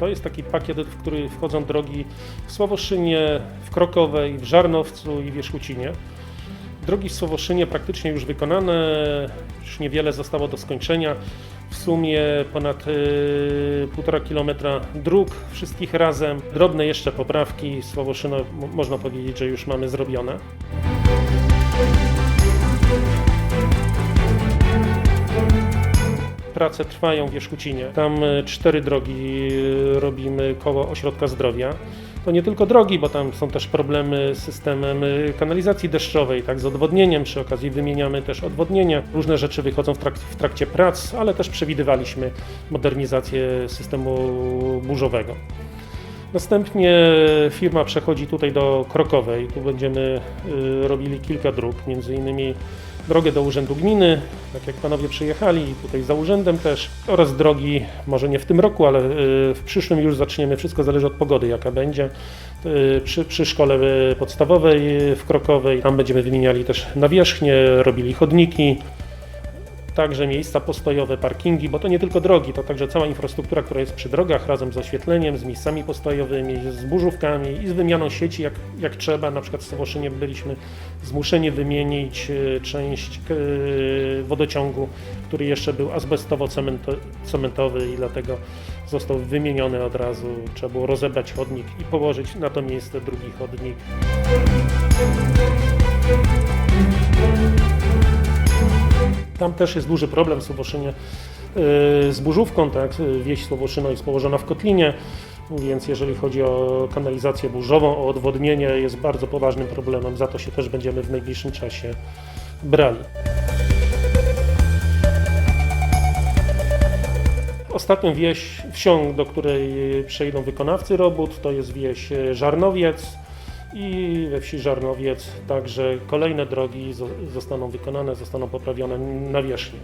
To jest taki pakiet, w który wchodzą drogi w Sławoszynie, w Krokowej, w Żarnowcu i w Wierzchucinie. Drogi w Słowoszynie praktycznie już wykonane, już niewiele zostało do skończenia. W sumie ponad y, półtora kilometra dróg, wszystkich razem. Drobne jeszcze poprawki. Słowoszyno m- można powiedzieć, że już mamy zrobione. Prace trwają w Wierzchucinie. Tam y, cztery drogi y, robimy koło ośrodka zdrowia. To nie tylko drogi, bo tam są też problemy z systemem y, kanalizacji deszczowej, tak, z odwodnieniem. Przy okazji wymieniamy też odwodnienie. Różne rzeczy wychodzą w, trak- w trakcie prac, ale też przewidywaliśmy modernizację systemu burzowego. Następnie firma przechodzi tutaj do Krokowej. Tu będziemy robili kilka dróg, między innymi drogę do Urzędu Gminy, tak jak panowie przyjechali, tutaj za urzędem też, oraz drogi, może nie w tym roku, ale y, w przyszłym już zaczniemy, wszystko zależy od pogody, jaka będzie. Y, Przy, przy szkole y, podstawowej w Krokowej, tam będziemy wymieniali też nawierzchnie, robili chodniki, także miejsca postojowe, parkingi, bo to nie tylko drogi, to także cała infrastruktura, która jest przy drogach, razem z oświetleniem, z miejscami postojowymi, z burzówkami i z wymianą sieci, jak, jak trzeba. Na przykład w Słowoszynie byliśmy zmuszeni wymienić e, część e, wodociągu, który jeszcze był azbestowo-cementowy i dlatego został wymieniony od razu. Trzeba było rozebrać chodnik i położyć na to miejsce drugi chodnik. Tam też jest duży problem w Słowoszynie yy, z burzówką, tak? Wieś Słowoszyno jest położona w kotlinie, więc jeżeli chodzi o kanalizację burzową, o odwodnienie jest bardzo poważnym problemem, za to się też będziemy w najbliższym czasie brali. Ostatnią wieś, wsią, do której przejdą wykonawcy robót, to jest wieś e, Żarnowiec i we wsi Żarnowiec także kolejne drogi zo- zostaną wykonane, zostaną poprawione nawierzchnie.